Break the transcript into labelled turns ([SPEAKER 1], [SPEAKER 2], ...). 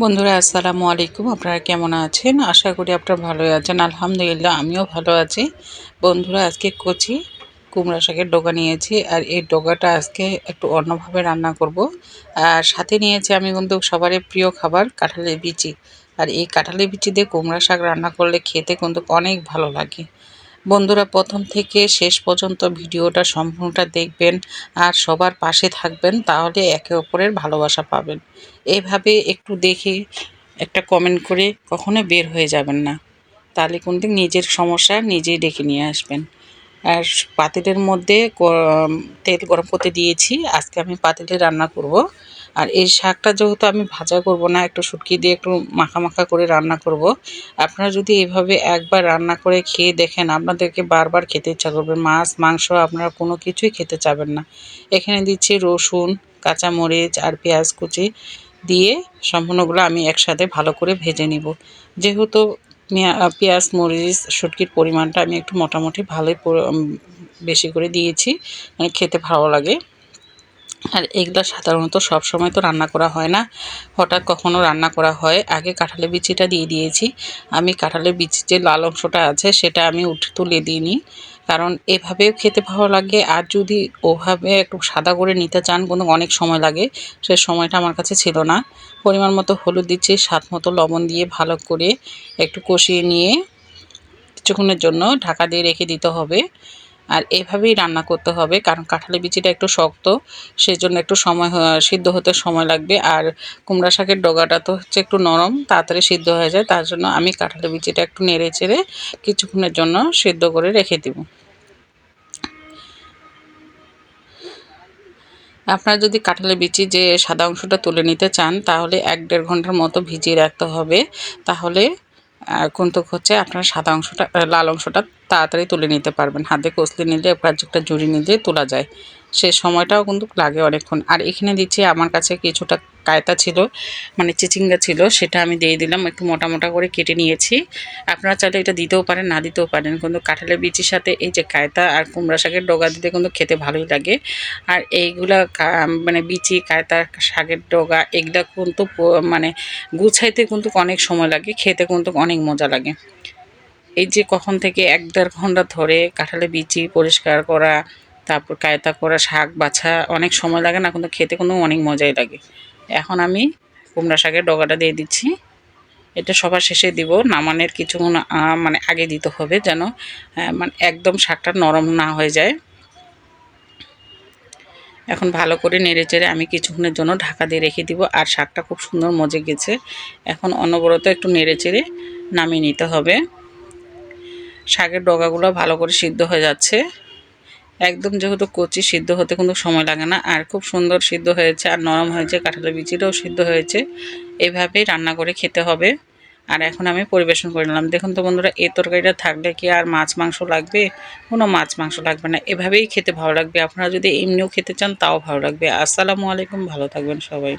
[SPEAKER 1] বন্ধুরা, আসসালামু আলাইকুম। আপনারা কেমন আছেন? আশা করি আপনারা ভালোই আছেন। আলহামদুলিল্লাহ, আমিও ভালো আছি। বন্ধুরা, আজকে কচি কুমড়া শাকের ডোকা নিয়েছি, আর এই ডোকাটা আজকে একটু অন্যভাবে রান্না করব। আর সাথে নিয়েছি আমি কিন্তু সবারই প্রিয় খাবার কাঁঠালের বিচি। আর এই কাঁঠালের বিচি দিয়ে কুমড়া শাক রান্না করলে খেতে কিন্তু অনেক ভালো লাগে। বন্ধুরা, প্রথম থেকে শেষ পর্যন্ত ভিডিওটা সম্পূর্ণটা দেখবেন আর সবার পাশে থাকবেন, তাহলে একে অপরের ভালোবাসা পাবেন। এভাবে একটু দেখে একটা কমেন্ট করে কখনো বের হয়ে যাবেন না। তাহলে কিন্তু নিজের সমস্যা নিজেই ডেকে নিয়ে আসবেন। আর পাতিলের মধ্যে তেল গরম করতে দিয়েছি। আজকে আমি পাতিলে রান্না করব। আর এই শাকটা যেহেতু আমি ভাজা করব না, একটু শুটকি দিয়ে একটু মাখা মাখা করে রান্না করব। আপনারা যদি এভাবে একবার রান্না করে খেয়ে দেখেন, আপনাদেরকে বারবার খেতে ইচ্ছা করবে। মাছ, মাংস আপনারা কোনো কিছুই খেতে চাবেন না। এখানে দিচ্ছি রসুন, কাঁচামরিচ আর পেঁয়াজ কুচি দিয়ে সম্পূর্ণগুলো আমি একসাথে ভালো করে ভেজে নিব। যেহেতু পেঁয়াজ, মরিচ, শুটকির পরিমাণটা আমি একটু মোটামুটি ভালোই বেশি করে দিয়েছি মানে খেতে ভালো লাগে। আর এগুলা সাধারণত সব সময় তো রান্না করা হয় না। হঠাৎ কখনো রান্না করা হয়। আগে কাঁঠালের বিচিটা দিয়ে দিয়েছি। আমি কাঁঠালের বিচির যে লাল অংশটা আছে, সেটা আমি উঠে, তুলে দিইনি। কারণ এভাবেও খেতে ভালো লাগে। আর যদি ওভাবে একটু সাদা করে নিতে চান, কিন্তু অনেক সময় লাগে, সে সময়টা আমার কাছে ছিল না। পরিমাণ মতো হলুদ দিচ্ছি, স্বাদ মতো লবণ দিয়ে ভালো করে একটু কষিয়ে নিয়ে কিছুক্ষণের জন্য ঢাকা দিয়ে রেখে দিতে হবে। আর এভাবেই রান্না করতে হবে, কারণ কাঁঠালের বিচিটা একটু শক্ত সেই জন্য একটু সময় সিদ্ধ হতে সময় লাগবে। আর কুমড়া শাকের ডগাটা তো হচ্ছে একটু নরম, তাড়াতাড়ি সিদ্ধ হয়ে যায়, তার জন্য আমি কাঁঠালের বিচিটা একটু নেড়ে চেড়ে কিছুক্ষণের জন্য সিদ্ধ করে রেখে দেব। আপনারা যদি কাঁঠালের বিচি যে সাদা অংশটা তুলে নিতে চান, তাহলে এক দেড় ঘণ্টার মতো ভিজিয়ে রাখতে হবে। তাহলে কিন্তু হচ্ছে আপনার সাদা অংশটা লাল অংশটা তাড়াতাড়ি তুলে নিতে পারবেন। হাতে কসলি নিলে একটা জুড়ি নিলে তোলা যায়। সে সময়টাও কিন্তু লাগে অনেকক্ষণ। আর এখানে দিচ্ছি আমার কাছে কিছুটা কায়তা ছিল মানে চিচিঙ্গা ছিল, সেটা আমি দিয়ে দিলাম, একটু মোটা মোটা করে কেটে নিয়েছি। আপনারা চাইলে এটা দিতেও পারেন, না দিতেও পারেন, কিন্তু কাঁঠালের বিচির সাথে এই যে কায়তা আর কুমড়া শাকের ডগা দিতে কিন্তু খেতে ভালোই লাগে। আর এইগুলা মানে বিচি, কায়তা, শাকের ডগা, এগুলা কিন্তু মানে গুছাইতে কিন্তু অনেক সময় লাগে, খেতে কিন্তু অনেক মজা লাগে। এই যে কখন থেকে এক দেড় ঘণ্টা ধরে কাঁঠালের বিচি পরিষ্কার করা তারপর কায়তা করা শাক বাছা অনেক সময় লাগে না, কিন্তু খেতে কিন্তু অনেক মজাই লাগে। এখন আমি কুমড়া শাকের ডগাটা দিয়ে দিচ্ছি। এটা সবার শেষে দিব। নামানের কিছুক্ষণ মানে আগে দিতে হবে যেন মানে একদম শাকটা নরম না হয়ে যায়। এখন ভালো করে নেড়ে চেড়ে আমি কিছুক্ষণের জন্য ঢাকা দিয়ে রেখে দিব। আর শাকটা খুব সুন্দর মজে গেছে। এখন অনবরত একটু নেড়ে চেড়ে নামিয়ে নিতে হবে। শাকের ডগাগুলো ভালো করে সিদ্ধ হয়ে যাচ্ছে। একদম যেহেতু কচি সিদ্ধ হতে কিন্তু সময় লাগে না, আর খুব সুন্দর সিদ্ধ হয়েছে আর নরম হয়েছে কাঁঠালের বিচিটাও সিদ্ধ হয়েছে। এভাবেই রান্না করে খেতে হবে। আর এখন আমি পরিবেশন করে নিলাম। দেখুন তো বন্ধুরা, এই তরকারিটা থাকলে কি আর মাছ মাংস লাগবে? কোনো মাছ মাংস লাগবে না। এভাবেই খেতে ভালো লাগবে। আপনারা যদি এমনিও খেতে চান, তাও ভালো লাগবে। আসসালামু আলাইকুম, ভালো থাকবেন সবাই।